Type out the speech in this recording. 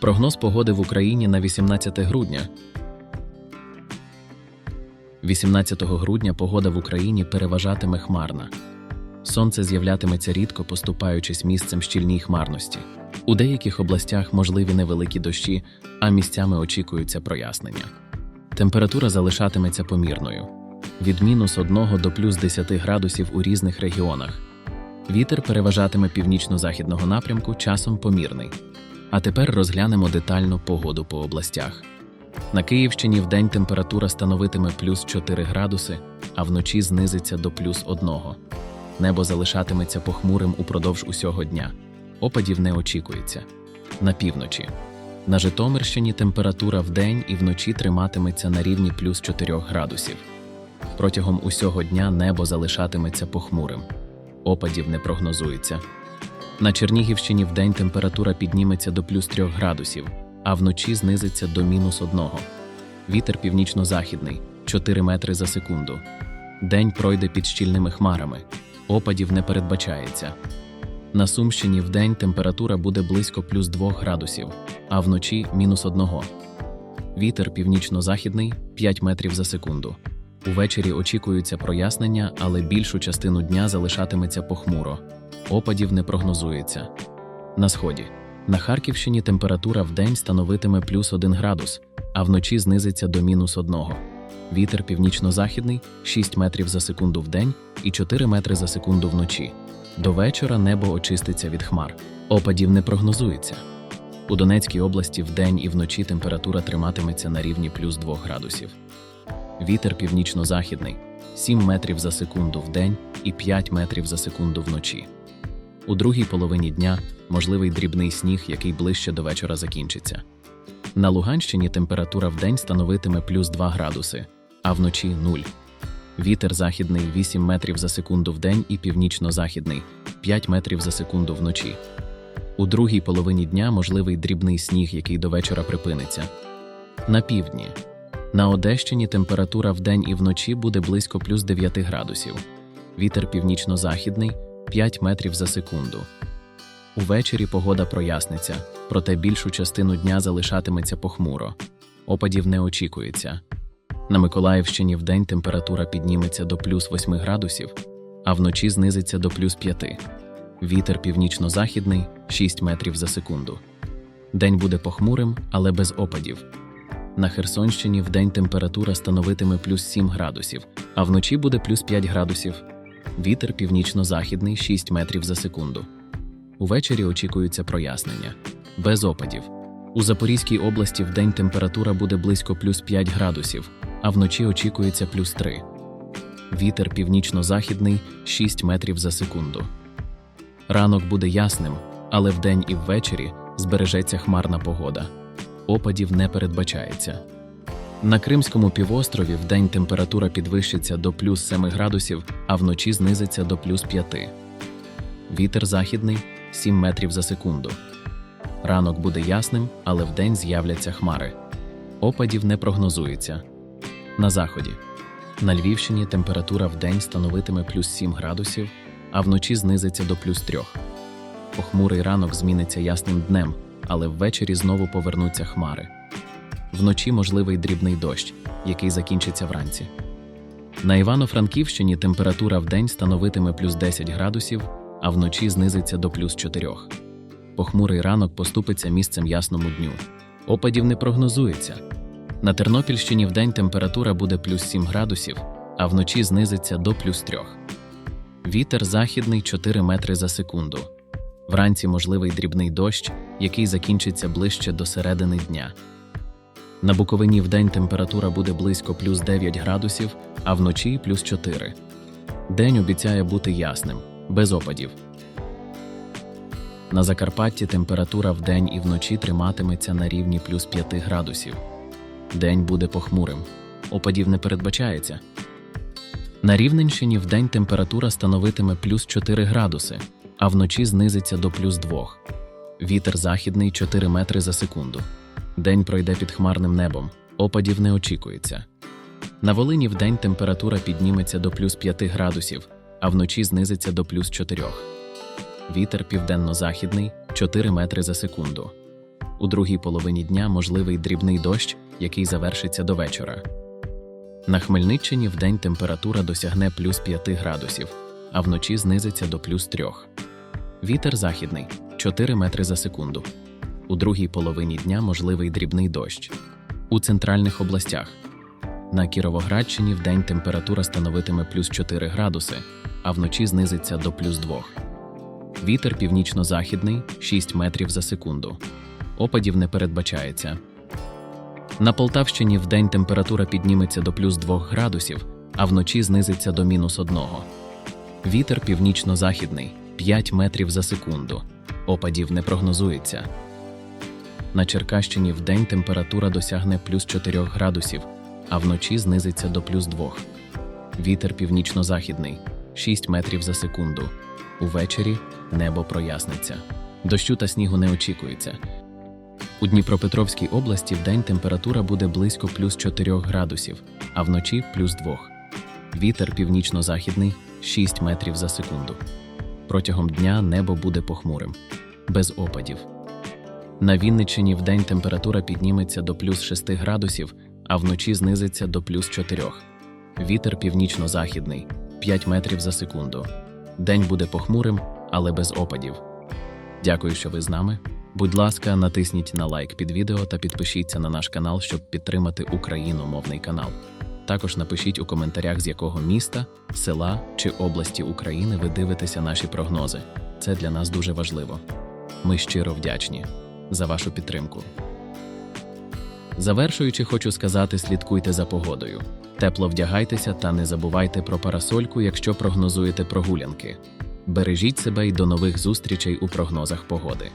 Прогноз погоди в Україні на 18 грудня. 18 грудня погода в Україні переважатиме хмарна. Сонце з'являтиметься рідко, поступаючись місцем щільній хмарності. У деяких областях можливі невеликі дощі, а місцями очікуються прояснення. Температура залишатиметься помірною від мінус 1 до плюс 10 градусів у різних регіонах. Вітер переважатиме північно-західного напрямку, часом помірний. А тепер розглянемо детально погоду по областях. На Київщині вдень температура становитиме плюс 4 градуси, а вночі знизиться до плюс 1. Небо залишатиметься похмурим упродовж усього дня. Опадів не очікується. На півночі. На Житомирщині температура вдень і вночі триматиметься на рівні плюс 4 градусів. Протягом усього дня небо залишатиметься похмурим. Опадів не прогнозується. На Чернігівщині вдень температура підніметься до плюс 3 градусів, а вночі знизиться до мінус 1. Вітер північно-західний 4 метри за секунду. День пройде під щільними хмарами. Опадів не передбачається. На Сумщині вдень температура буде близько плюс 2 градусів, а вночі мінус 1. Вітер північно-західний 5 метрів за секунду. Увечері очікуються прояснення, але більшу частину дня залишатиметься похмуро. Опадів не прогнозується. На сході. На Харківщині температура вдень становитиме плюс 1 градус, а вночі знизиться до мінус 1. Вітер північно-західний 6 метрів за секунду вдень і 4 метри за секунду вночі. До вечора небо очиститься від хмар. Опадів не прогнозується. У Донецькій області вдень і вночі температура триматиметься на рівні плюс 2 градусів. Вітер північно-західний 7 метрів за секунду вдень і 5 метрів за секунду вночі. У другій половині дня можливий дрібний сніг, який ближче до вечора закінчиться. На Луганщині температура вдень становитиме плюс 2 градуси, а вночі 0. Вітер західний 8 метрів за секунду вдень і північно-західний 5 метрів за секунду вночі. У другій половині дня можливий дрібний сніг, який до вечора припиниться. На півдні. На Одещині температура вдень і вночі буде близько плюс 9 градусів. Вітер північно-західний 5 метрів за секунду. Увечері погода проясниться, проте більшу частину дня залишатиметься похмуро. Опадів не очікується. На Миколаївщині вдень температура підніметься до плюс 8 градусів, а вночі знизиться до плюс 5. Вітер північно-західний 6 метрів за секунду. День буде похмурим, але без опадів. На Херсонщині вдень температура становитиме плюс 7 градусів, а вночі буде плюс 5 градусів. Вітер північно-західний 6 метрів за секунду. Увечері очікуються прояснення. Без опадів. У Запорізькій області вдень температура буде близько плюс 5 градусів, а вночі очікується плюс 3. Вітер північно-західний 6 метрів за секунду. Ранок буде ясним, але вдень і ввечері збережеться хмарна погода. Опадів не передбачається. На Кримському півострові вдень температура підвищиться до плюс 7 градусів, а вночі знизиться до плюс 5. Вітер західний 7 метрів за секунду. Ранок буде ясним, але вдень з'являться хмари. Опадів не прогнозується. На заході. На Львівщині температура вдень становитиме плюс 7 градусів, а вночі знизиться до плюс 3. Похмурий ранок зміниться ясним днем, але ввечері знову повернуться хмари. Вночі можливий дрібний дощ, який закінчиться вранці. На Івано-Франківщині температура вдень становитиме плюс 10 градусів, а вночі знизиться до плюс 4. Похмурий ранок поступиться місцем ясному дню. Опадів не прогнозується. На Тернопільщині вдень температура буде плюс 7 градусів, а вночі знизиться до плюс 3. Вітер західний 4 метри за секунду. Вранці можливий дрібний дощ, який закінчиться ближче до середини дня. На Буковині вдень температура буде близько плюс 9 градусів, а вночі плюс 4. День обіцяє бути ясним, без опадів. На Закарпатті температура вдень і вночі триматиметься на рівні плюс 5 градусів. День буде похмурим. Опадів не передбачається. На Рівненщині вдень температура становитиме плюс 4 градуси, а вночі знизиться до плюс 2. Вітер західний 4 метри за секунду. День пройде під хмарним небом. Опадів не очікується. На Волині вдень температура підніметься до плюс 5 градусів, а вночі знизиться до плюс 4. Вітер південно-західний 4 метри за секунду. У другій половині дня можливий дрібний дощ, який завершиться до вечора. На Хмельниччині вдень температура досягне плюс 5 градусів, а вночі знизиться до плюс 3. Вітер західний 4 метри за секунду. У другій половині дня можливий дрібний дощ. У центральних областях. На Кіровоградщині вдень температура становитиме плюс 4 градуси, а вночі знизиться до плюс 2. Вітер північно-західний 6 метрів за секунду. Опадів не передбачається. На Полтавщині вдень температура підніметься до плюс 2 градусів, а вночі знизиться до мінус 1. Вітер північно-західний 5 метрів за секунду. Опадів не прогнозується. На Черкащині вдень температура досягне плюс 4 градусів, а вночі знизиться до плюс 2. Вітер північно-західний 6 метрів за секунду. Увечері небо проясниться. Дощу та снігу не очікується. У Дніпропетровській області вдень температура буде близько плюс 4 градусів, а вночі плюс 2. Вітер північно-західний 6 метрів за секунду. Протягом дня небо буде похмурим, без опадів. На Вінниччині вдень температура підніметься до плюс 6 градусів, а вночі знизиться до плюс 4. Вітер північно-західний 5 метрів за секунду. День буде похмурим, але без опадів. Дякую, що ви з нами. Будь ласка, натисніть на лайк під відео та підпишіться на наш канал, щоб підтримати україномовний канал. Також напишіть у коментарях, з якого міста, села чи області України ви дивитеся наші прогнози. Це для нас дуже важливо. Ми щиро вдячні за вашу підтримку. Завершуючи, хочу сказати: слідкуйте за погодою. Тепло вдягайтеся та не забувайте про парасольку, якщо прогнозуєте прогулянки. Бережіть себе і до нових зустрічей у прогнозах погоди.